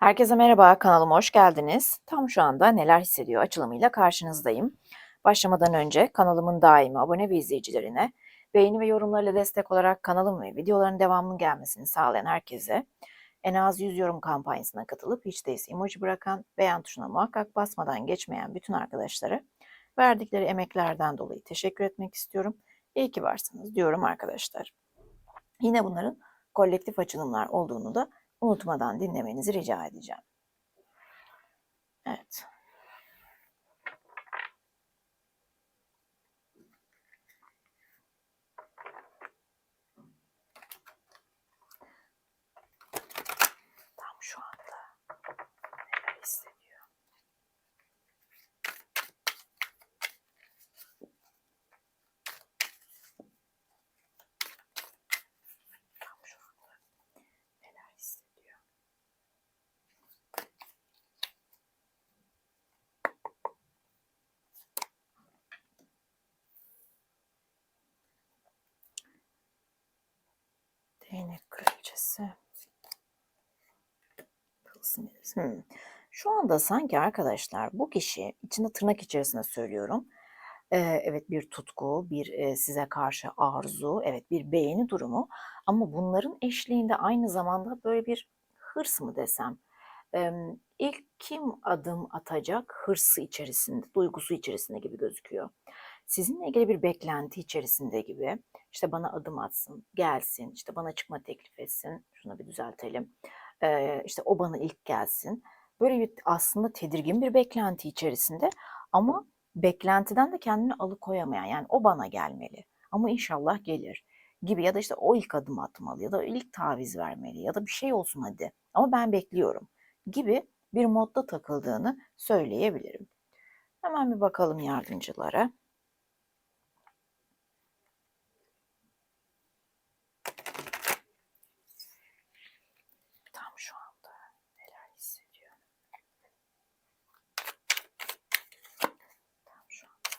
Herkese merhaba, kanalıma hoş geldiniz. Tam şu anda neler hissediyor açılımıyla karşınızdayım. Başlamadan önce kanalımın daimi abone ve izleyicilerine beğeni ve yorumlarıyla destek olarak kanalım ve videoların devamının gelmesini sağlayan herkese en az 100 yorum kampanyasına katılıp hiç değilse emoji bırakan beğen tuşuna muhakkak basmadan geçmeyen bütün arkadaşlara verdikleri emeklerden dolayı teşekkür etmek istiyorum. İyi ki varsınız diyorum arkadaşlar. Yine bunların kolektif açılımlar olduğunu da unutmadan dinlemenizi rica edeceğim. Evet. Değnek kraliçesi. Hmm. Şu anda sanki arkadaşlar bu kişi içinde tırnak içerisinde söylüyorum. Ee, evet bir tutku, bir e, size karşı arzu, evet bir beğeni durumu ama bunların eşliğinde aynı zamanda böyle bir hırs mı desem? Ee, ilk kim adım atacak hırsı içerisinde, duygusu içerisinde gibi gözüküyor. Sizinle ilgili bir beklenti içerisinde gibi. İşte bana adım atsın, gelsin, işte bana çıkma teklif etsin. Şunu bir düzeltelim. Ee, işte o bana ilk gelsin. Böyle bir aslında tedirgin bir beklenti içerisinde ama beklentiden de kendini alıkoyamayan yani o bana gelmeli ama inşallah gelir gibi ya da işte o ilk adım atmalı ya da ilk taviz vermeli ya da bir şey olsun hadi ama ben bekliyorum gibi bir modda takıldığını söyleyebilirim. Hemen bir bakalım yardımcılara. Tam şu anda neler hissediyor? Tam şu anda.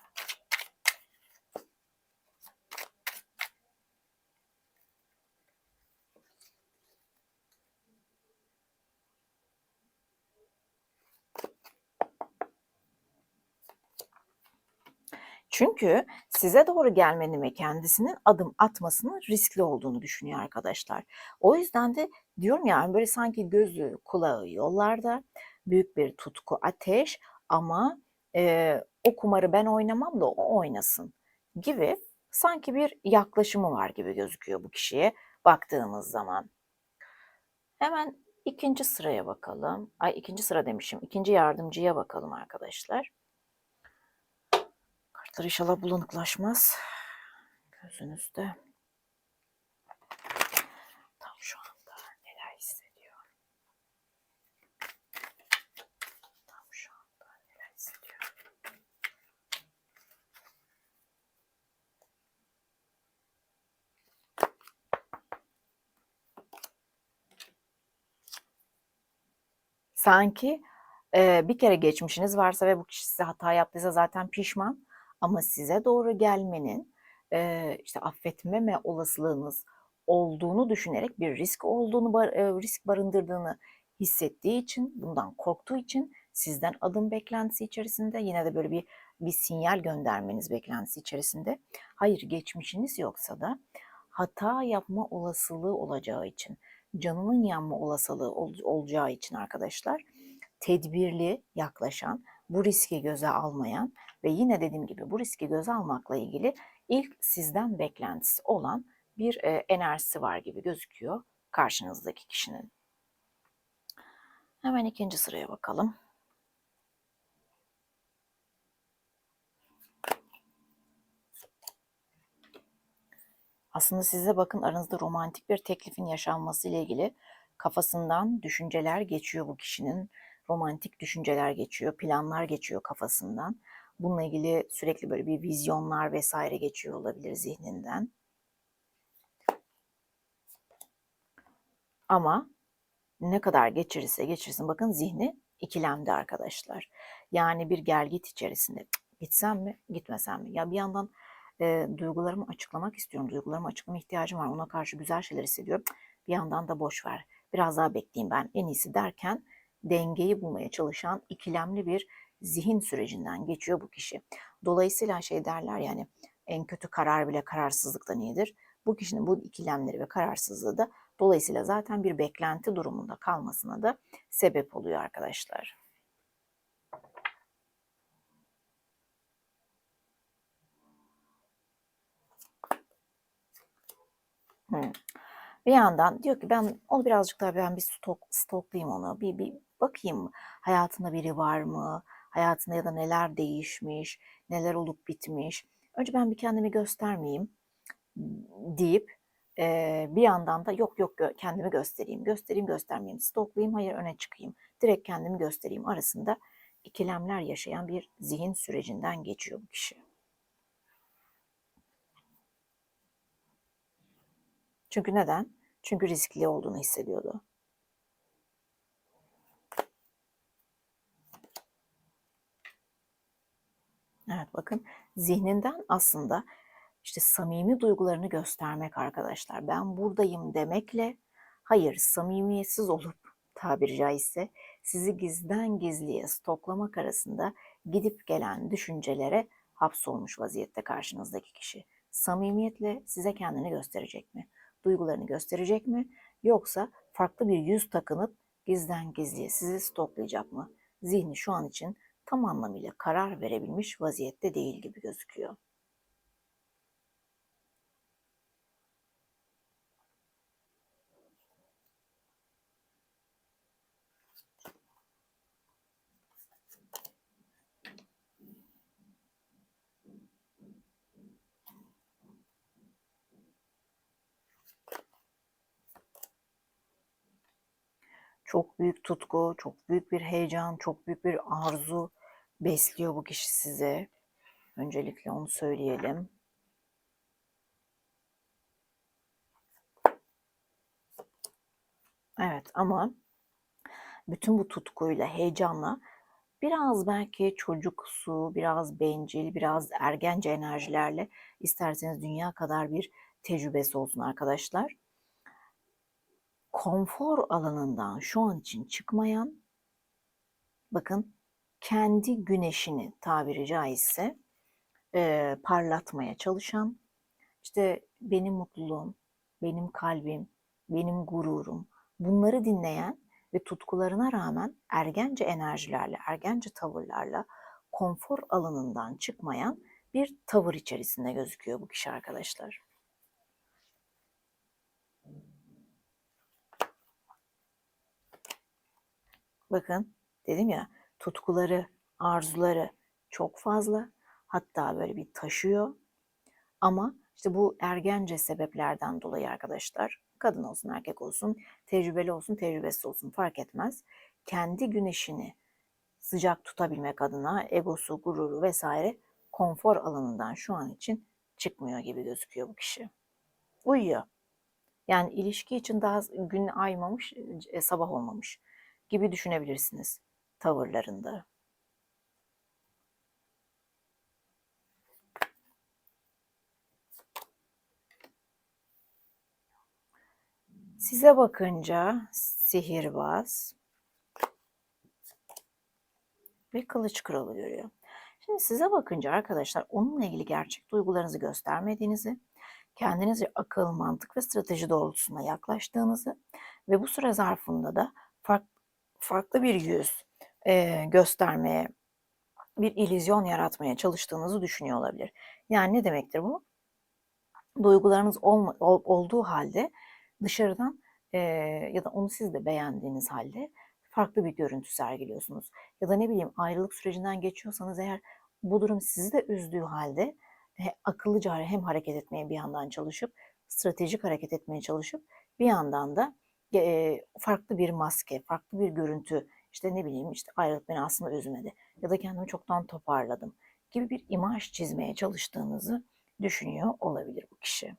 Çünkü size doğru gelmenin ve kendisinin adım atmasının riskli olduğunu düşünüyor arkadaşlar. O yüzden de diyorum ya hani böyle sanki gözü kulağı yollarda büyük bir tutku ateş ama e, o kumarı ben oynamam da o oynasın gibi sanki bir yaklaşımı var gibi gözüküyor bu kişiye baktığımız zaman. Hemen ikinci sıraya bakalım. Ay ikinci sıra demişim. İkinci yardımcıya bakalım arkadaşlar. Kartlar inşallah bulanıklaşmaz. Gözünüzde. Tam şu anda neler hissediyor? Tam şu anda neler hissediyor? Sanki e, bir kere geçmişiniz varsa ve bu kişi size hata yaptıysa zaten pişman ama size doğru gelmenin e, işte affetmeme olasılığınız olduğunu düşünerek bir risk olduğunu risk barındırdığını hissettiği için bundan korktuğu için sizden adım beklentisi içerisinde yine de böyle bir bir sinyal göndermeniz beklentisi içerisinde hayır geçmişiniz yoksa da hata yapma olasılığı olacağı için canının yanma olasılığı ol, olacağı için arkadaşlar tedbirli yaklaşan bu riski göze almayan ve yine dediğim gibi bu riski göze almakla ilgili ilk sizden beklentisi olan bir e, enerjisi var gibi gözüküyor karşınızdaki kişinin. Hemen ikinci sıraya bakalım. Aslında size bakın aranızda romantik bir teklifin yaşanması ile ilgili kafasından düşünceler geçiyor bu kişinin. Romantik düşünceler geçiyor, planlar geçiyor kafasından. Bununla ilgili sürekli böyle bir vizyonlar vesaire geçiyor olabilir zihninden. Ama ne kadar geçirirse geçirsin bakın zihni ikilemde arkadaşlar. Yani bir gel git içerisinde gitsem mi gitmesem mi? Ya bir yandan e, duygularımı açıklamak istiyorum. Duygularımı açıklama ihtiyacım var. Ona karşı güzel şeyler hissediyorum. Bir yandan da boş ver. Biraz daha bekleyeyim ben en iyisi derken dengeyi bulmaya çalışan ikilemli bir zihin sürecinden geçiyor bu kişi. Dolayısıyla şey derler yani en kötü karar bile kararsızlıktan iyidir. Bu kişinin bu ikilemleri ve kararsızlığı da dolayısıyla zaten bir beklenti durumunda kalmasına da sebep oluyor arkadaşlar. Hmm. Bir yandan diyor ki ben onu birazcık daha ben bir stok, stoklayayım onu. Bir, bir bakayım hayatında biri var mı? Hayatında ya da neler değişmiş, neler olup bitmiş. Önce ben bir kendimi göstermeyeyim deyip e, bir yandan da yok yok kendimi göstereyim, göstereyim göstermeyeyim, stoklayayım hayır öne çıkayım, direkt kendimi göstereyim arasında ikilemler yaşayan bir zihin sürecinden geçiyor bu kişi. Çünkü neden? Çünkü riskli olduğunu hissediyordu. Evet bakın zihninden aslında işte samimi duygularını göstermek arkadaşlar. Ben buradayım demekle hayır samimiyetsiz olup tabiri caizse sizi gizden gizliye stoklamak arasında gidip gelen düşüncelere hapsolmuş vaziyette karşınızdaki kişi. Samimiyetle size kendini gösterecek mi? Duygularını gösterecek mi? Yoksa farklı bir yüz takınıp gizden gizliye sizi stoklayacak mı? Zihni şu an için tam anlamıyla karar verebilmiş vaziyette değil gibi gözüküyor. Çok büyük tutku, çok büyük bir heyecan, çok büyük bir arzu besliyor bu kişi size. Öncelikle onu söyleyelim. Evet ama bütün bu tutkuyla, heyecanla biraz belki çocuksu, biraz bencil, biraz ergence enerjilerle isterseniz dünya kadar bir tecrübesi olsun arkadaşlar konfor alanından şu an için çıkmayan, bakın kendi güneşini tabiri caizse e, parlatmaya çalışan, işte benim mutluluğum, benim kalbim, benim gururum, bunları dinleyen ve tutkularına rağmen ergence enerjilerle, ergence tavırlarla konfor alanından çıkmayan bir tavır içerisinde gözüküyor bu kişi arkadaşlar. Bakın dedim ya tutkuları, arzuları çok fazla. Hatta böyle bir taşıyor. Ama işte bu ergence sebeplerden dolayı arkadaşlar kadın olsun erkek olsun, tecrübeli olsun tecrübesiz olsun fark etmez. Kendi güneşini sıcak tutabilmek adına egosu, gururu vesaire konfor alanından şu an için çıkmıyor gibi gözüküyor bu kişi. Uyuyor. Yani ilişki için daha gün aymamış, e, sabah olmamış gibi düşünebilirsiniz tavırlarında. Size bakınca sihirbaz ve kılıç kralı görüyor. Şimdi size bakınca arkadaşlar onunla ilgili gerçek duygularınızı göstermediğinizi, kendinizce akıl, mantık ve strateji doğrultusunda yaklaştığınızı ve bu süre zarfında da farklı bir yüz e, göstermeye, bir ilizyon yaratmaya çalıştığınızı düşünüyor olabilir. Yani ne demektir bu? Duygularınız olma, ol, olduğu halde dışarıdan e, ya da onu siz de beğendiğiniz halde farklı bir görüntü sergiliyorsunuz. Ya da ne bileyim ayrılık sürecinden geçiyorsanız eğer bu durum sizi de üzdüğü halde he, akıllıca hem hareket etmeye bir yandan çalışıp stratejik hareket etmeye çalışıp bir yandan da e, farklı bir maske, farklı bir görüntü, işte ne bileyim işte ayrılık beni aslında üzmedi ya da kendimi çoktan toparladım gibi bir imaj çizmeye çalıştığınızı düşünüyor olabilir bu kişi.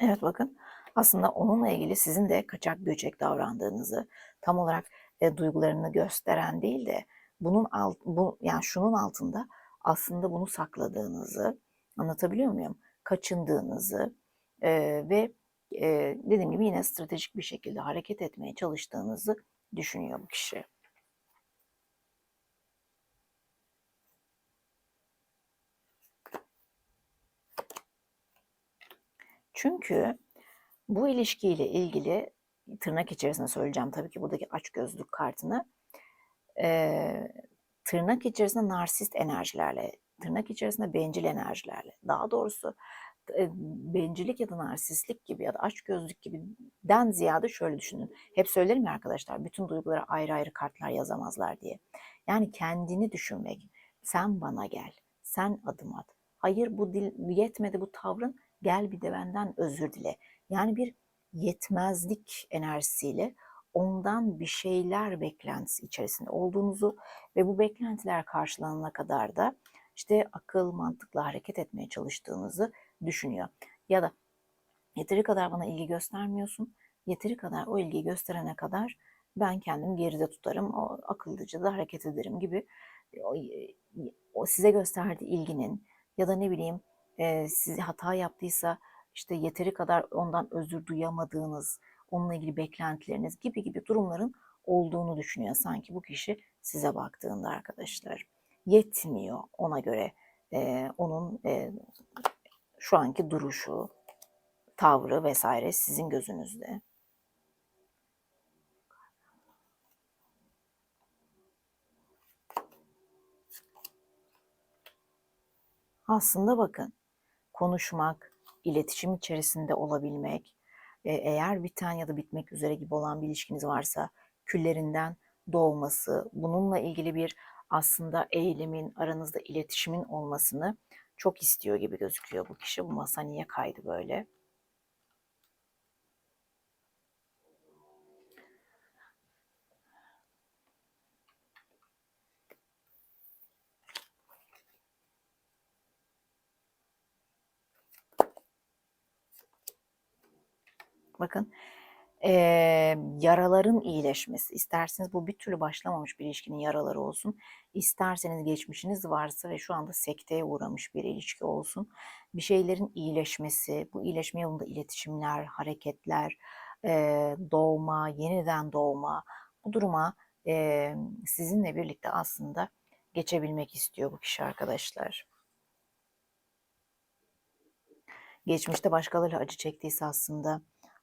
Evet bakın aslında onunla ilgili sizin de kaçak göçek davrandığınızı tam olarak e, duygularını gösteren değil de bunun alt, bu yani şunun altında aslında bunu sakladığınızı Anlatabiliyor muyum? Kaçındığınızı e, ve e, dediğim gibi yine stratejik bir şekilde hareket etmeye çalıştığınızı düşünüyor bu kişi. Çünkü bu ilişkiyle ilgili tırnak içerisinde söyleyeceğim tabii ki buradaki açgözlük kartını e, tırnak içerisinde narsist enerjilerle, tırnak içerisinde bencil enerjilerle, daha doğrusu e, bencillik ya da narsistlik gibi ya da açgözlük gibi den ziyade şöyle düşünün. Hep söylerim ya arkadaşlar bütün duygulara ayrı ayrı kartlar yazamazlar diye. Yani kendini düşünmek. Sen bana gel. Sen adım at. Hayır bu dil yetmedi bu tavrın. Gel bir de benden özür dile. Yani bir yetmezlik enerjisiyle ondan bir şeyler beklentisi içerisinde olduğunuzu ve bu beklentiler karşılanana kadar da işte akıl mantıkla hareket etmeye çalıştığınızı düşünüyor. Ya da yeteri kadar bana ilgi göstermiyorsun. Yeteri kadar o ilgiyi gösterene kadar ben kendimi geride tutarım. O akıllıca da hareket ederim gibi o, o size gösterdiği ilginin ya da ne bileyim e, size hata yaptıysa işte yeteri kadar ondan özür duyamadığınız, onunla ilgili beklentileriniz gibi gibi durumların olduğunu düşünüyor sanki bu kişi size baktığında arkadaşlar. Yetmiyor ona göre e, onun e, şu anki duruşu, tavrı vesaire sizin gözünüzde. Aslında bakın konuşmak, iletişim içerisinde olabilmek, e, eğer biten ya da bitmek üzere gibi olan bir ilişkiniz varsa küllerinden doğması, bununla ilgili bir aslında eylemin, aranızda iletişimin olmasını çok istiyor gibi gözüküyor bu kişi. Bu masa niye kaydı böyle? Bakın e, yaraların iyileşmesi. İsterseniz bu bir türlü başlamamış bir ilişkinin yaraları olsun. İsterseniz geçmişiniz varsa ve şu anda sekteye uğramış bir ilişki olsun. Bir şeylerin iyileşmesi, bu iyileşme yolunda iletişimler, hareketler, e, doğma, yeniden doğma bu duruma e, sizinle birlikte aslında geçebilmek istiyor bu kişi arkadaşlar. Geçmişte başkalarıyla acı çektiyse aslında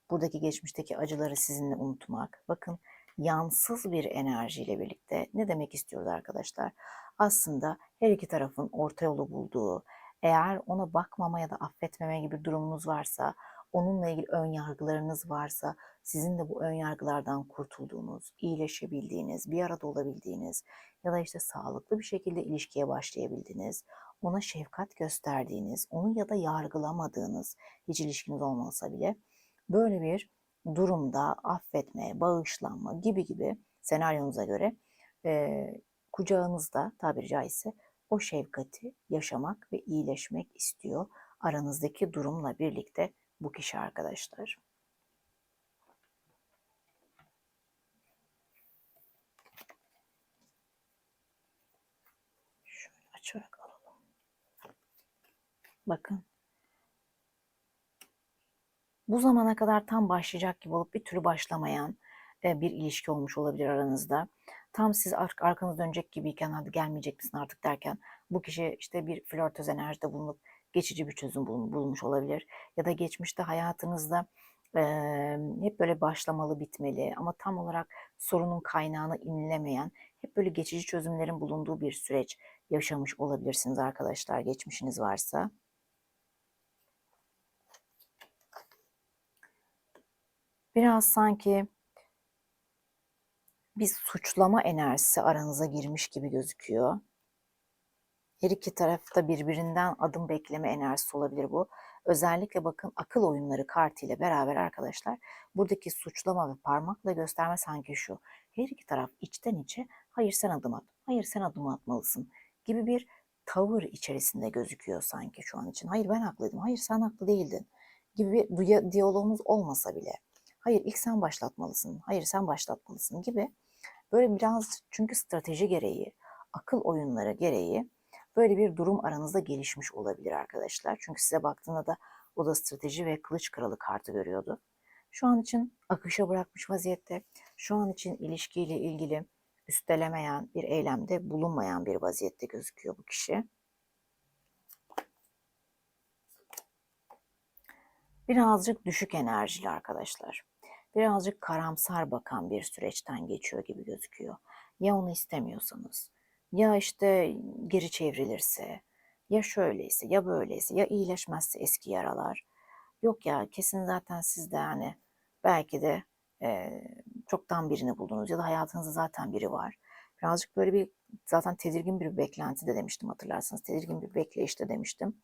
buradaki geçmişteki acıları sizinle unutmak. Bakın yansız bir enerjiyle birlikte ne demek istiyoruz arkadaşlar? Aslında her iki tarafın orta yolu bulduğu, eğer ona bakmama ya da affetmeme gibi durumunuz varsa, onunla ilgili ön yargılarınız varsa, sizin de bu ön yargılardan kurtulduğunuz, iyileşebildiğiniz, bir arada olabildiğiniz ya da işte sağlıklı bir şekilde ilişkiye başlayabildiğiniz, ona şefkat gösterdiğiniz, onu ya da yargılamadığınız, hiç ilişkiniz olmasa bile Böyle bir durumda affetme, bağışlanma gibi gibi senaryonuza göre e, kucağınızda tabiri caizse o şefkati yaşamak ve iyileşmek istiyor aranızdaki durumla birlikte bu kişi arkadaşlar. Şöyle açarak alalım. Bakın bu zamana kadar tam başlayacak gibi olup bir türlü başlamayan e, bir ilişki olmuş olabilir aranızda. Tam siz ar- arkanız dönecek gibiyken hadi gelmeyecek misin artık derken bu kişi işte bir flörtöz enerjide bulunup geçici bir çözüm bul- bulmuş olabilir. Ya da geçmişte hayatınızda e, hep böyle başlamalı bitmeli ama tam olarak sorunun kaynağını inlemeyen hep böyle geçici çözümlerin bulunduğu bir süreç yaşamış olabilirsiniz arkadaşlar geçmişiniz varsa. Biraz sanki bir suçlama enerjisi aranıza girmiş gibi gözüküyor. Her iki tarafta birbirinden adım bekleme enerjisi olabilir bu. Özellikle bakın akıl oyunları kartıyla beraber arkadaşlar buradaki suçlama ve parmakla gösterme sanki şu. Her iki taraf içten içe hayır sen adım at, hayır sen adım atmalısın gibi bir tavır içerisinde gözüküyor sanki şu an için. Hayır ben haklıydım, hayır sen haklı değildin gibi bir diyalogumuz olmasa bile hayır ilk sen başlatmalısın, hayır sen başlatmalısın gibi böyle biraz çünkü strateji gereği, akıl oyunları gereği Böyle bir durum aranızda gelişmiş olabilir arkadaşlar. Çünkü size baktığında da o da strateji ve kılıç kralı kartı görüyordu. Şu an için akışa bırakmış vaziyette. Şu an için ilişkiyle ilgili üstelemeyen bir eylemde bulunmayan bir vaziyette gözüküyor bu kişi. Birazcık düşük enerjili arkadaşlar. Birazcık karamsar bakan bir süreçten geçiyor gibi gözüküyor. Ya onu istemiyorsanız, ya işte geri çevrilirse, ya şöyleyse, ya böyleyse, ya iyileşmezse eski yaralar. Yok ya kesin zaten siz de yani belki de e, çoktan birini buldunuz ya da hayatınızda zaten biri var. Birazcık böyle bir zaten tedirgin bir beklenti de demiştim hatırlarsanız. Tedirgin bir bekleyişte demiştim.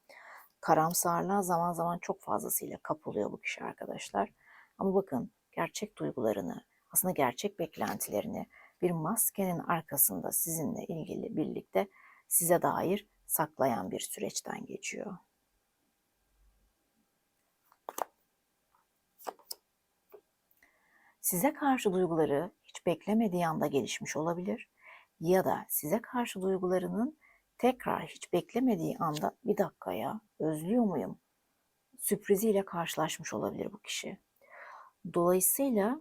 Karamsarlığa zaman zaman çok fazlasıyla kapılıyor bu kişi arkadaşlar. Ama bakın gerçek duygularını, aslında gerçek beklentilerini bir maskenin arkasında sizinle ilgili birlikte size dair saklayan bir süreçten geçiyor. Size karşı duyguları hiç beklemediği anda gelişmiş olabilir ya da size karşı duygularının tekrar hiç beklemediği anda bir dakika ya özlüyor muyum sürpriziyle karşılaşmış olabilir bu kişi. Dolayısıyla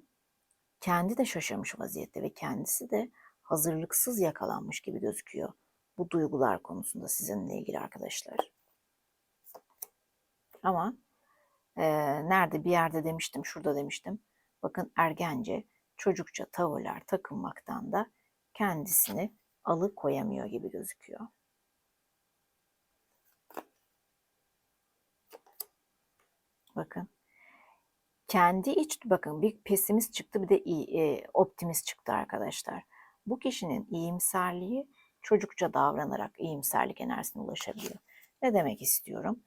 kendi de şaşırmış vaziyette ve kendisi de hazırlıksız yakalanmış gibi gözüküyor bu duygular konusunda sizinle ilgili arkadaşlar. Ama e, nerede bir yerde demiştim, şurada demiştim. Bakın ergence, çocukça tavırlar takınmaktan da kendisini alıkoyamıyor gibi gözüküyor. Bakın. Kendi iç bakın bir pesimist çıktı bir de iyi, e, optimist çıktı arkadaşlar. Bu kişinin iyimserliği çocukça davranarak iyimserlik enerjisine ulaşabiliyor. Ne demek istiyorum?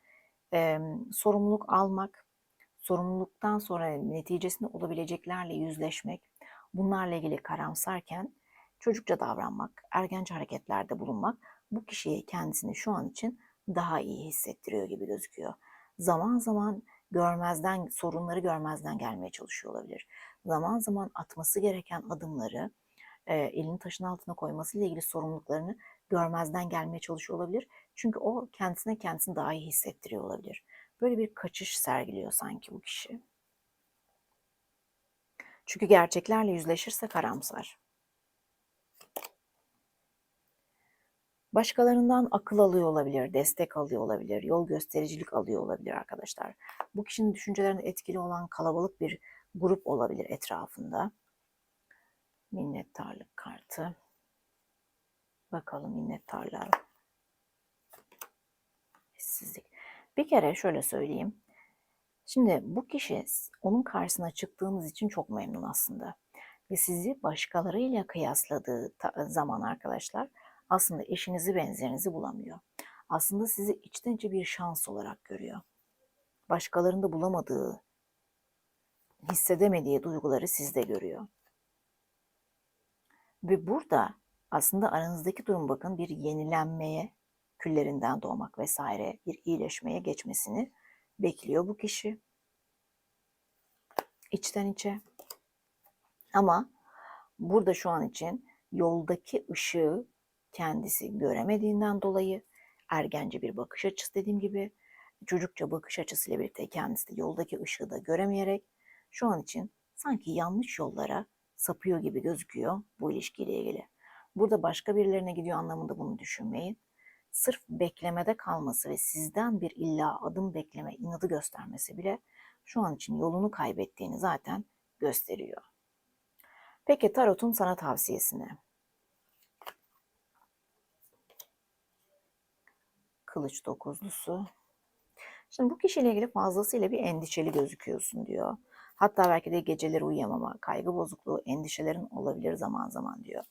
Ee, sorumluluk almak, sorumluluktan sonra neticesinde olabileceklerle yüzleşmek, bunlarla ilgili karamsarken çocukça davranmak, ergence hareketlerde bulunmak bu kişiyi kendisini şu an için daha iyi hissettiriyor gibi gözüküyor. Zaman zaman görmezden, sorunları görmezden gelmeye çalışıyor olabilir. Zaman zaman atması gereken adımları e, elini taşın altına koyması ile ilgili sorumluluklarını görmezden gelmeye çalışıyor olabilir. Çünkü o kendisine kendisini daha iyi hissettiriyor olabilir. Böyle bir kaçış sergiliyor sanki bu kişi. Çünkü gerçeklerle yüzleşirse karamsar. Başkalarından akıl alıyor olabilir, destek alıyor olabilir, yol göstericilik alıyor olabilir arkadaşlar. Bu kişinin düşüncelerine etkili olan kalabalık bir grup olabilir etrafında. Minnettarlık kartı. Bakalım minnettarlar. Hissizlik. Bir kere şöyle söyleyeyim. Şimdi bu kişi onun karşısına çıktığınız için çok memnun aslında. Ve sizi başkalarıyla kıyasladığı zaman arkadaşlar aslında eşinizi benzerinizi bulamıyor. Aslında sizi içten içe bir şans olarak görüyor. Başkalarında bulamadığı, hissedemediği duyguları sizde görüyor. Ve burada aslında aranızdaki durum bakın bir yenilenmeye, küllerinden doğmak vesaire bir iyileşmeye geçmesini bekliyor bu kişi. İçten içe. Ama burada şu an için yoldaki ışığı kendisi göremediğinden dolayı ergence bir bakış açısı dediğim gibi çocukça bakış açısıyla birlikte kendisi de yoldaki ışığı da göremeyerek şu an için sanki yanlış yollara sapıyor gibi gözüküyor bu ilişkiyle ilgili. Burada başka birilerine gidiyor anlamında bunu düşünmeyin. Sırf beklemede kalması ve sizden bir illa adım bekleme inadı göstermesi bile şu an için yolunu kaybettiğini zaten gösteriyor. Peki Tarot'un sana tavsiyesini. Kılıç dokuzlusu. Şimdi bu kişiyle ilgili fazlasıyla bir endişeli gözüküyorsun diyor. Hatta belki de geceleri uyuyamama, kaygı bozukluğu, endişelerin olabilir zaman zaman diyor.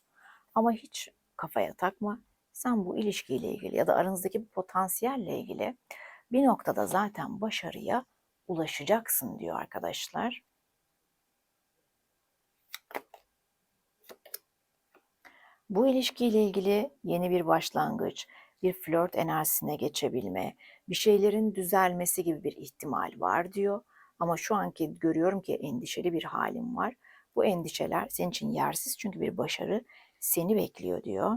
Ama hiç kafaya takma. Sen bu ilişkiyle ilgili ya da aranızdaki bu potansiyelle ilgili bir noktada zaten başarıya ulaşacaksın diyor arkadaşlar. Bu ilişkiyle ilgili yeni bir başlangıç, bir flört enerjisine geçebilme, bir şeylerin düzelmesi gibi bir ihtimal var diyor. Ama şu anki görüyorum ki endişeli bir halim var. Bu endişeler senin için yersiz çünkü bir başarı seni bekliyor diyor.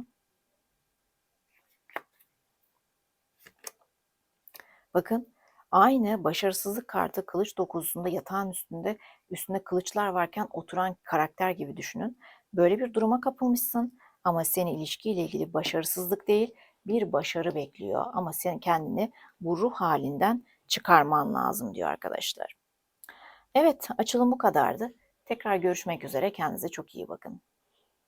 Bakın aynı başarısızlık kartı kılıç dokuzusunda yatağın üstünde üstünde kılıçlar varken oturan karakter gibi düşünün. Böyle bir duruma kapılmışsın ama seni ilişkiyle ilgili başarısızlık değil bir başarı bekliyor ama sen kendini bu ruh halinden çıkarman lazım diyor arkadaşlar. Evet açılım bu kadardı. Tekrar görüşmek üzere kendinize çok iyi bakın.